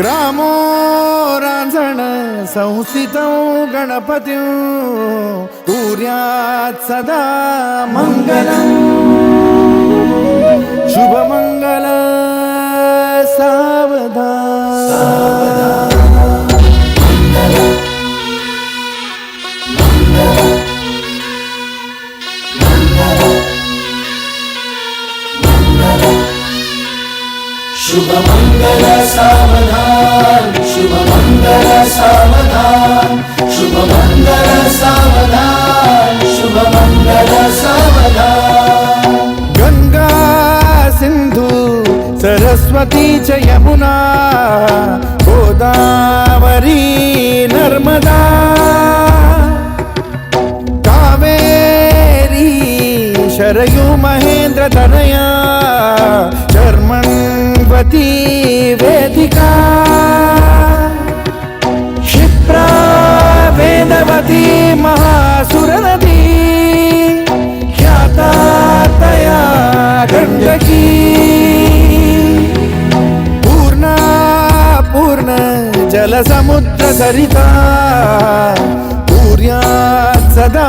रामो राजन संस्थितौ गणपतिं। कुर्यात् सदा मङ्गलम्। शुभमङ्गल सावधा శుభమంగళ సావధాన్ శుభమంగళ సావధాన్ శుభమంగళ సావధాన్ శుభమంగళ సావధాన్ గంగా సింధు సరస్వతి చయమునా గోదావరి నర్మదా కావేరీ శరయు మహేంద్ర తనయా శర్మణ चर्मण्वती वेदिका। क्षिप्रा वेदवती महासुरनदी। ख्याता तया गण्डकी। पूर्णा पूर्ण जलसमुद्रसरिता। पूर्यात् सदा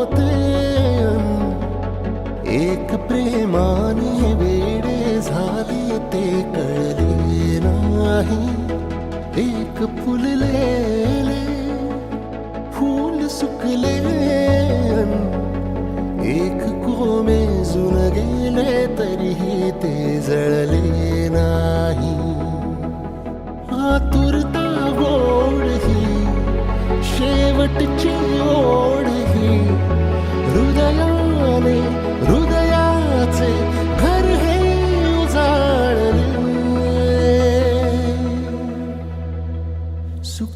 होते एक प्रेमाने वेडे झाले ते कळले नाही. एक फुललेले फूल सुकले एक कोमेजून गेले तरीही ते जळले नाही. आतुरता गोड ही शेवटची ओळ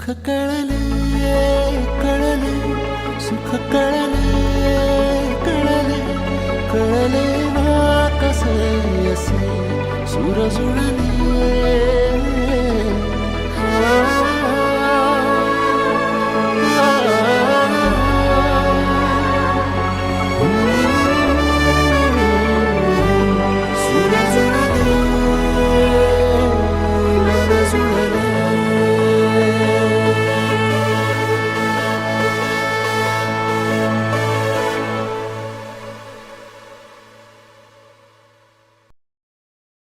सुख कळले कळले सुख कळले कळले. कळले ना कसे असे सुर जुळले